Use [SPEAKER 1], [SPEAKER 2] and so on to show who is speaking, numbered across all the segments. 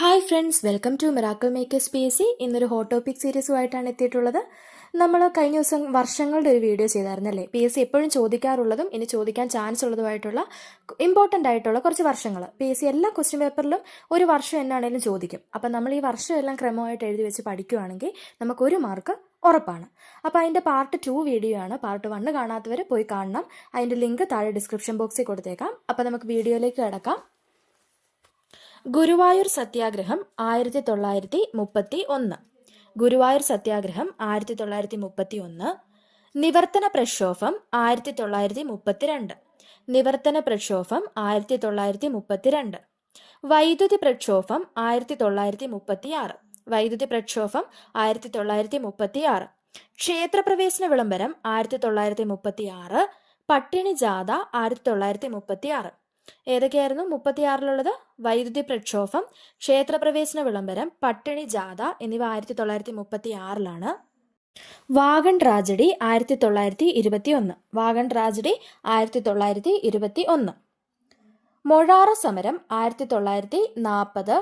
[SPEAKER 1] Hi friends welcome to miracle makers P S C ഇന്നൊരു hot topic സീരീസുമായിട്ടാണ് എത്തിയിട്ടുള്ളത്. നമ്മൾ കഴിഞ്ഞ ദിവസം വർഷങ്ങളുടെ ഒരു വീഡിയോ ചെയ്തായിരുന്നല്ലേ? പി എസ് സി എപ്പോഴും ചോദിക്കാറുള്ളതും ഇനി ചോദിക്കാൻ ചാൻസ് ഉള്ളതുമായിട്ടുള്ള ഇമ്പോർട്ടന്റ് ആയിട്ടുള്ള കുറച്ച് വർഷങ്ങൾ പി എസ് സി എല്ലാ ക്വസ്റ്റ്യൻ പേപ്പറിലും ഒരു വർഷം എന്നാണേലും ചോദിക്കും. അപ്പം നമ്മൾ ഈ വർഷം എല്ലാം ക്രമമായിട്ട് എഴുതി വെച്ച് പഠിക്കുകയാണെങ്കിൽ നമുക്ക് ഒരു മാർക്ക് ഉറപ്പാണ്. അപ്പോൾ അതിന്റെ പാർട്ട് ടു വീഡിയോ ആണ്. പാർട്ട് വണ്ണ് കാണാത്തവർ പോയി കാണണം. അതിന്റെ ലിങ്ക് താഴെ ഡിസ്ക്രിപ്ഷൻ ബോക്സിൽ കൊടുത്തേക്കാം. അപ്പോൾ നമുക്ക് വീഡിയോയിലേക്ക് കിടക്കാം. ഗുരുവായൂർ സത്യാഗ്രഹം ആയിരത്തി തൊള്ളായിരത്തി മുപ്പത്തി ഒന്ന് ഗുരുവായൂർ സത്യാഗ്രഹം ആയിരത്തി തൊള്ളായിരത്തി മുപ്പത്തി ഒന്ന് നിവർത്തന പ്രക്ഷോഭം ആയിരത്തി തൊള്ളായിരത്തി മുപ്പത്തിരണ്ട് നിവർത്തന പ്രക്ഷോഭം ആയിരത്തി തൊള്ളായിരത്തി മുപ്പത്തിരണ്ട് വൈദ്യുതി പ്രക്ഷോഭം ആയിരത്തി തൊള്ളായിരത്തി മുപ്പത്തി ആറ് വൈദ്യുതി പ്രക്ഷോഭം ആയിരത്തി തൊള്ളായിരത്തി മുപ്പത്തി ആറ് ക്ഷേത്രപ്രവേശന വിളംബരം ആയിരത്തി തൊള്ളായിരത്തി മുപ്പത്തി ആറ് പട്ടിണി ജാഥ ആയിരത്തി തൊള്ളായിരത്തി മുപ്പത്തി ആറ് ഏതൊക്കെയായിരുന്നു? മുപ്പത്തിയാറിലുള്ളത് വൈദ്യുതി പ്രക്ഷോഭം ക്ഷേത്രപ്രവേശന വിളംബരം പട്ടിണി ജാഥ എന്നിവ ആയിരത്തി തൊള്ളായിരത്തി മുപ്പത്തി ആറിലാണ് വാഗൺ ട്രാജഡി ആയിരത്തി തൊള്ളായിരത്തി ഇരുപത്തി ഒന്ന് വാഗൺ ട്രാജഡി ആയിരത്തി തൊള്ളായിരത്തി ഇരുപത്തി ഒന്ന് മൊഴാറ സമരം ആയിരത്തി തൊള്ളായിരത്തി നാൽപ്പത്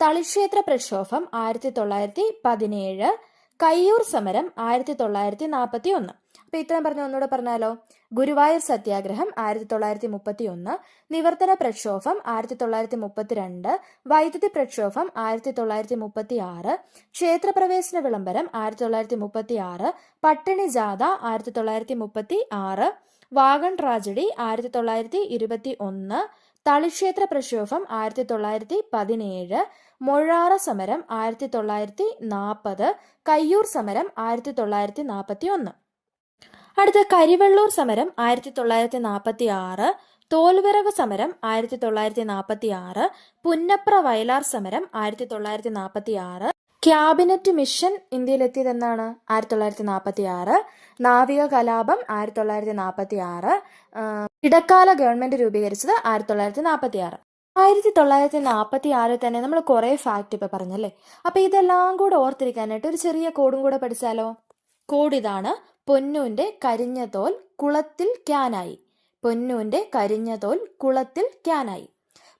[SPEAKER 1] തളിക്ഷേത്ര പ്രക്ഷോഭം ആയിരത്തി തൊള്ളായിരത്തി പതിനേഴ് കയ്യൂർ സമരം ആയിരത്തി തൊള്ളായിരത്തി നാൽപ്പത്തി ഒന്ന് അപ്പൊ ഇത്രയും പറഞ്ഞ ഒന്നുകൂടെ പറഞ്ഞാലോ? ഗുരുവായൂർ സത്യാഗ്രഹം ആയിരത്തി തൊള്ളായിരത്തി മുപ്പത്തി ഒന്ന് നിവർത്തന പ്രക്ഷോഭം ആയിരത്തി തൊള്ളായിരത്തി മുപ്പത്തിരണ്ട് വൈദ്യുതി പ്രക്ഷോഭം ആയിരത്തി തൊള്ളായിരത്തി മുപ്പത്തി ആറ് ക്ഷേത്രപ്രവേശന വിളംബരം ആയിരത്തി തൊള്ളായിരത്തി മുപ്പത്തി ആറ് പട്ടിണി ജാഥ ആയിരത്തി തൊള്ളായിരത്തി മുപ്പത്തി ആറ് വാഗൺ ട്രാജഡി ആയിരത്തി തൊള്ളായിരത്തി ഇരുപത്തി ഒന്ന് തളിക്ഷേത്ര പ്രക്ഷോഭം ആയിരത്തി തൊള്ളായിരത്തി പതിനേഴ് മൊഴാറ സമരം ആയിരത്തി തൊള്ളായിരത്തി നാൽപ്പത് കയ്യൂർ സമരം ആയിരത്തി തൊള്ളായിരത്തി നാൽപ്പത്തി ഒന്ന് അടുത്ത കരിവെള്ളൂർ സമരം ആയിരത്തി തൊള്ളായിരത്തി നാൽപ്പത്തി ആറ് തോൽവിറക് സമരം ആയിരത്തി തൊള്ളായിരത്തി നാൽപ്പത്തി ആറ് പുന്നപ്ര വയലാർ സമരം ആയിരത്തി തൊള്ളായിരത്തി നാൽപ്പത്തി ആറ് ക്യാബിനറ്റ് മിഷൻ ഇന്ത്യയിലെത്തിയത് എന്നാണ് ആയിരത്തി തൊള്ളായിരത്തി നാൽപ്പത്തി ആറ് നാവിക കലാപം ആയിരത്തി തൊള്ളായിരത്തി നാൽപ്പത്തി ആറ് ഇടക്കാല ഗവൺമെന്റ് രൂപീകരിച്ചത് ആയിരത്തി തൊള്ളായിരത്തി നാൽപ്പത്തി ആറ് ആയിരത്തി തൊള്ളായിരത്തി നാൽപ്പത്തി ആറിൽ തന്നെ നമ്മൾ കുറേ ഫാക്റ്റ് ഇപ്പൊ പറഞ്ഞല്ലേ? അപ്പോൾ ഇതെല്ലാം കൂടെ ഓർത്തിരിക്കാനായിട്ട് ഒരു ചെറിയ കോഡും കൂടെ പഠിച്ചാലോ? കോഡ് ഇതാണ് പൊന്നൂന്റെ കരിഞ്ഞ തോൽ കുളത്തിൽ ക്യാനായി. പൊന്നൂന്റെ കരിഞ്ഞ തോൽ കുളത്തിൽ ക്യാനായി.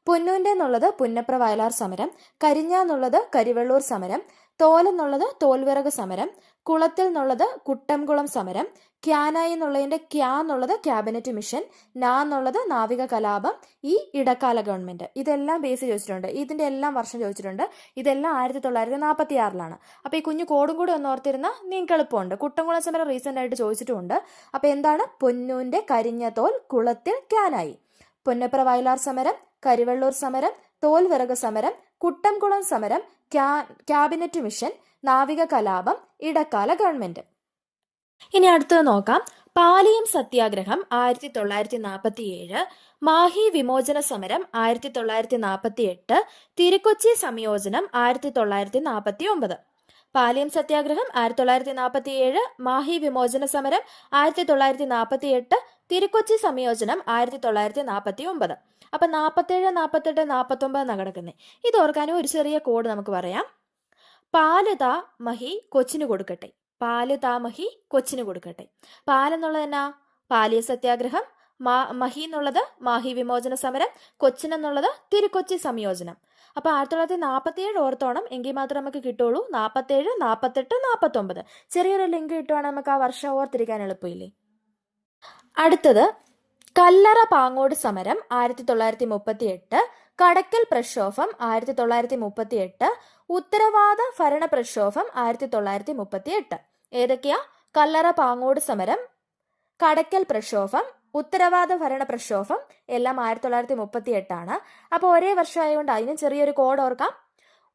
[SPEAKER 1] പൊന്നൂന്റെ എന്നുള്ളത് പുന്നപ്ര വയലാർ സമരം കരിഞ്ഞ എന്നുള്ളത് കരിവെള്ളൂർ സമരം തോൽ എന്നുള്ളത് തോൽവിറക് സമരം കുളത്തിൽ എന്നുള്ളത് കുട്ടംകുളം സമരം ക്യാനായി എന്നുള്ളതിന്റെ ക്യാ എന്നുള്ളത് ക്യാബിനറ്റ് മിഷൻ നാ എന്നുള്ളത് നാവിക കലാപം ഈ ഇടക്കാല ഗവൺമെന്റ്. ഇതെല്ലാം ബേസ് ചോദിച്ചിട്ടുണ്ട് ഇതിന്റെ എല്ലാം വർഷം ചോദിച്ചിട്ടുണ്ട്. ഇതെല്ലാം ആയിരത്തി തൊള്ളായിരത്തി നാൽപ്പത്തി ആറിലാണ് അപ്പോൾ ഈ കുഞ്ഞു കോടും കൂടി ഒന്ന് ഓർത്തിരുന്ന നിങ്ങൾക്ക് എളുപ്പമുണ്ട്. കുട്ടംകുളം സമരം റീസെന്റ് ആയിട്ട് ചോദിച്ചിട്ടുമുണ്ട്. അപ്പോൾ എന്താണ്? പൊന്നൂന്റെ കരിഞ്ഞ തോൽ കുളത്തിൽ ക്യാനായി. പൊന്നപ്ര വയലാർ സമരം കരിവെള്ളൂർ സമരം തോൽവിറക് സമരം കുട്ടംകുളം സമരം ക്യാബിനറ്റ് മിഷൻ നാവിക കലാപം ഇടക്കാല ഗവൺമെന്റ്. ഇനി അടുത്തത് നോക്കാം. പാലിയം സത്യാഗ്രഹം ആയിരത്തി തൊള്ളായിരത്തി നാൽപ്പത്തി ഏഴ് മാഹി വിമോചന സമരം ആയിരത്തി തൊള്ളായിരത്തി നാൽപ്പത്തി എട്ട് തിരുക്കൊച്ചി സംയോജനം ആയിരത്തി തൊള്ളായിരത്തി നാൽപ്പത്തി ഒമ്പത് പാലിയം സത്യാഗ്രഹം ആയിരത്തി തൊള്ളായിരത്തി നാൽപ്പത്തി ഏഴ് മാഹി വിമോചന സമരം ആയിരത്തി തൊള്ളായിരത്തി നാൽപ്പത്തി എട്ട് തിരുക്കൊച്ചി സംയോജനം ആയിരത്തി തൊള്ളായിരത്തി നാൽപ്പത്തി ഒമ്പത് അപ്പം നാൽപ്പത്തേഴ് നാൽപ്പത്തെട്ട് നാൽപ്പത്തൊമ്പത് എന്നാണ് കിടക്കുന്നത് ഇത് ഓർക്കാനും ഒരു ചെറിയ കോഡ് നമുക്ക് പറയാം. പാലത മഹി കൊച്ചിന് കൊടുക്കട്ടെ. പാലുതാമഹി കൊച്ചിന് കൊടുക്കട്ടെ. പാലെന്നുള്ളത് എന്നാ? പാലിയ സത്യാഗ്രഹം മാ മഹി എന്നുള്ളത് മാഹി വിമോചന സമരം കൊച്ചിൻ എന്നുള്ളത് തിരുക്കൊച്ചി സംയോജനം. അപ്പോൾ ആയിരത്തി തൊള്ളായിരത്തി നാൽപ്പത്തി ഏഴ് ഓർത്തോണം എങ്കിൽ മാത്രമേ നമുക്ക് കിട്ടുള്ളൂ. നാൽപ്പത്തേഴ് നാൽപ്പത്തെട്ട് നാൽപ്പത്തൊമ്പത് ചെറിയൊരു ലിങ്ക് കിട്ടുവാണെങ്കിൽ നമുക്ക് ആ വർഷം ഓർത്തിരിക്കാൻ എളുപ്പമില്ലേ? അടുത്തത് കല്ലറ പാങ്ങോട് സമരം ആയിരത്തി തൊള്ളായിരത്തി മുപ്പത്തി എട്ട് കടക്കൽ പ്രക്ഷോഭം ആയിരത്തി തൊള്ളായിരത്തി മുപ്പത്തി എട്ട് ഉത്തരവാദ ഭരണ പ്രക്ഷോഭം ആയിരത്തി തൊള്ളായിരത്തി മുപ്പത്തി എട്ട് ഏതൊക്കെയാ? കല്ലറ പാങ്ങോട് സമരം കടക്കൽ പ്രക്ഷോഭം ഉത്തരവാദ ഭരണ പ്രക്ഷോഭം എല്ലാം ആയിരത്തി തൊള്ളായിരത്തി മുപ്പത്തി എട്ടാണ് അപ്പോൾ ഒരേ വർഷമായതുകൊണ്ട് അതിനും ചെറിയൊരു കോഡ് ഓർക്കാം.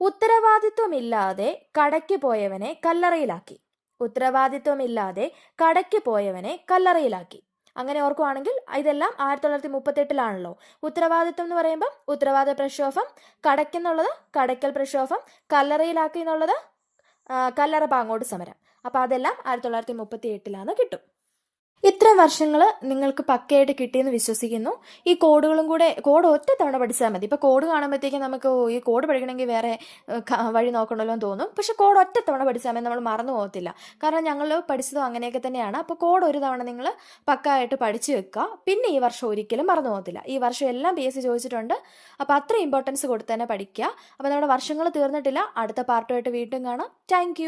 [SPEAKER 1] ഉത്തരവാദിത്വമില്ലാതെ കടയ്ക്ക് പോയവനെ കല്ലറയിലാക്കി. ഉത്തരവാദിത്വമില്ലാതെ കടയ്ക്ക് പോയവനെ കല്ലറയിലാക്കി. അങ്ങനെ ഓർക്കുവാണെങ്കിൽ ഇതെല്ലാം ആയിരത്തി തൊള്ളായിരത്തി മുപ്പത്തെട്ടിലാണല്ലോ ഉത്തരവാദിത്വം എന്ന് പറയുമ്പോൾ ഉത്തരവാദ പ്രക്ഷോഭം കടയ്ക്കെന്നുള്ളത് കടയ്ക്കൽ പ്രക്ഷോഭം കല്ലറയിലാക്കി എന്നുള്ളത് കല്ലറ പാങ്ങോട് സമരം. അപ്പോൾ അതെല്ലാം ആയിരത്തി തൊള്ളായിരത്തി മുപ്പത്തി എട്ടിലാണ് കിട്ടും. ഇത്രയും വർഷങ്ങൾ നിങ്ങൾക്ക് പക്കയായിട്ട് കിട്ടിയെന്ന് വിശ്വസിക്കുന്നു. ഈ കോഡുകളും കൂടെ കോഡ് ഒറ്റ തവണ പഠിച്ചാൽ മതി. ഇപ്പോൾ കോഡ് കാണുമ്പോഴത്തേക്കും നമുക്ക് ഈ കോഡ് പഠിക്കണമെങ്കിൽ വേറെ വഴി നോക്കണമല്ലോ എന്ന് തോന്നും. പക്ഷേ കോഡ് ഒറ്റ തവണ പഠിച്ചാൽ മതി. നമ്മൾ മറന്നു പോകത്തില്ല. കാരണം ഞങ്ങൾ പഠിച്ചതും അങ്ങനെയൊക്കെ തന്നെയാണ്. അപ്പോൾ കോഡ് ഒരു തവണ നിങ്ങൾ പക്കായിട്ട് പഠിച്ചു വെക്കുക. പിന്നെ ഈ വർഷം ഒരിക്കലും മറന്നു പോകത്തില്ല. ഈ വർഷം എല്ലാം പി എസ് സി ചോദിച്ചിട്ടുണ്ട്. അപ്പോൾ അത്ര ഇമ്പോർട്ടൻസ് കൊടുത്ത് തന്നെ പഠിക്കുക. അപ്പോൾ നമ്മുടെ വർഷങ്ങൾ തീർന്നിട്ടില്ല. അടുത്ത പാർട്ടുമായിട്ട് വീണ്ടും കാണാം. താങ്ക്